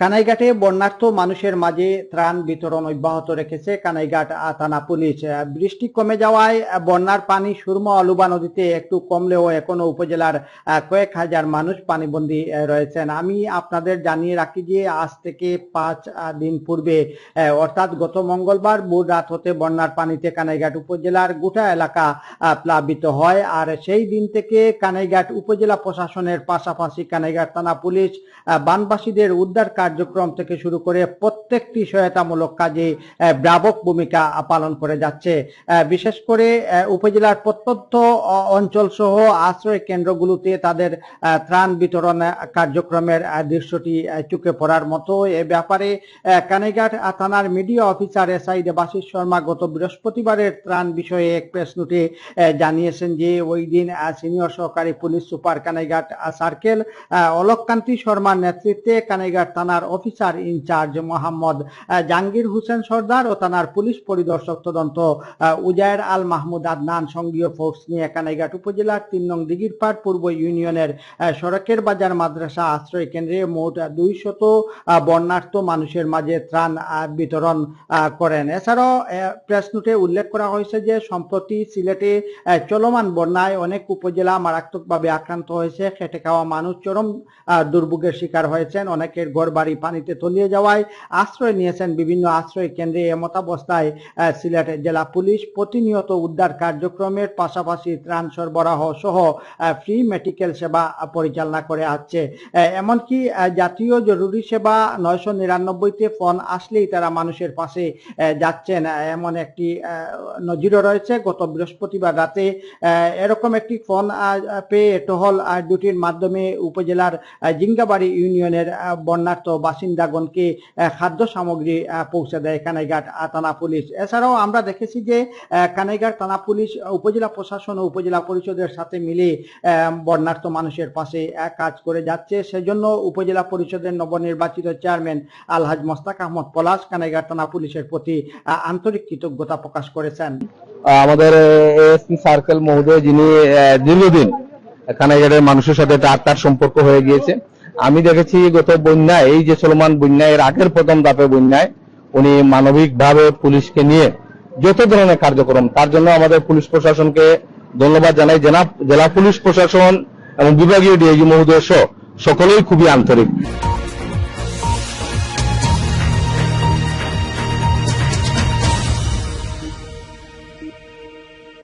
কানাইঘাটে বন্যার্থ মানুষের মাঝে ত্রাণ বিতরণ অব্যাহত রেখেছে কানাইঘাট থানা পুলিশ। বৃষ্টি কমে যাওয়ায় বন্যার পানি সুরমা অলুবা নদীতে একটু কমলেও এখনও উপজেলার কয়েক হাজার মানুষ পানিবন্দী রয়েছেন। আমি আপনাদের জানিয়ে রাখি যে আজ থেকে পাঁচ দিন পূর্বে অর্থাৎ গত মঙ্গলবার ভোর রাত হতে বন্যার পানিতে কানাইঘাট উপজেলার গোটা এলাকা প্লাবিত হয়। আর সেই দিন থেকে কানাইঘাট উপজেলা প্রশাসনের পাশাপাশি কানাইঘাট থানা পুলিশ বানবাসীদের উদ্ধার কার্যক্রম থেকে শুরু করে প্রত্যেকটি সহায়তামূলক কাজে ব্যাপক ভূমিকা পালন করে যাচ্ছে। বিশেষ করে উপজেলার প্রত্যন্ত অঞ্চল সহ আশ্রয় কেন্দ্রগুলোতে তাদের ত্রাণ বিতরণ কার্যক্রমের দৃশ্যটি চোখে পড়ার মতো। এ ব্যাপারে আহ, থানার media officer SI Debashish Sharma গত বৃহস্পতিবারের ত্রাণ বিষয়ে এক প্রেস নোটে জানিয়েছেন যে ওই দিন সিনিয়র সহকারী police super Kanaighat circle Alokkanti শর্মার নেতৃত্বে কানাইঘাট থানার officer in charge Mohammad Jahangir Hossain Sardar ও থানার পুলিশ পরিদর্শক তদন্ত। উজায়ের আল মাহমুদ আদনান সঙ্গীয় ফোর্স নিয়ে কানাইঘাট উপজেলার তিন নং দিঘিরপাড় পূর্ব ইউনিয়নের সড়কের বাজার মাদ্রাসা আশ্রয় কেন্দ্রে মোট দুইশত বন্যার্থ মানুষের মাঝে ত্রাণ বিতরণ করেন। এছাড়াও প্রেস নোটে উল্লেখ করা হয়েছে যে সম্প্রতি সিলেটে চলমান বন্যায় অনেক উপজেলা মারাত্মকভাবে আক্রান্ত হয়েছে। খেটে খাওয়া মানুষ চরম দুর্ভোগের শিকার হয়েছেন। অনেকের ঘর বাড়ি পানিতে তলিয়ে যাওয়ায় আশ্রয় নিয়েছেন বিভিন্ন আশ্রয় কেন্দ্রে এমতাবস্থায় সিলেট জেলা পুলিশ প্রতিনিয়ত উদ্ধার কার্যক্রমের পাশাপাশি ত্রাণ সরবরাহ সহ ফ্রি মেডিকেল সেবা পরিচালনা করে আসছে। এমনকি জাতীয় জরুরি সেবা নয়শো নিরানব্বইতে ফোন আসলেই তারা মানুষের পাশে যাচ্ছেন। এমন একটি নজিরও রয়েছে। গত বৃহস্পতিবার রাতে এরকম একটি ফোন পেয়ে টহল ডিউটির মাধ্যমে উপজেলার জিঙ্গাবাড়ি ইউনিয়নের বন্যার্থ বাসিন্দাগণকে খাদ্য সামগ্রী পৌঁছে দেয় কানাইঘাট থানা পুলিশ। এছাড়াও আমরা দেখেছি যে কানাইঘাট থানা পুলিশ উপজেলা প্রশাসন ও উপজেলা পরিষদের সাথে মিলে বন্যার্থ মানুষের পাশে কাজ করে যাচ্ছে। সেজন্য উপজেলা পরিষদের নবনির্বাচিত চেয়ারম্যান আলহাজ মোস্তাক আহমদ পলাশ কানাইঘাট থানা পুলিশের প্রতি আন্তরিক কৃতজ্ঞতা প্রকাশ করেছেন। আমাদের সার্কেল মহোদয় যিনি দীর্ঘদিন কানাইঘাটের মানুষের সাথে আত্মার সম্পর্ক হয়ে গিয়েছে। আমি দেখেছি গত বন্যায়, এই যে চলমান বন্যায়, এর আগের প্রথম ধাপে বন্যায়, উনি মানবিকভাবে পুলিশকে নিয়ে যত ধরনের কার্যক্রম, তার জন্য আমাদের পুলিশ প্রশাসনকে ধন্যবাদ জানাই। জেলা জেলা পুলিশ প্রশাসন এবং বিভাগীয় ডিআইজি মহোদয় সকলেই খুবই আন্তরিক।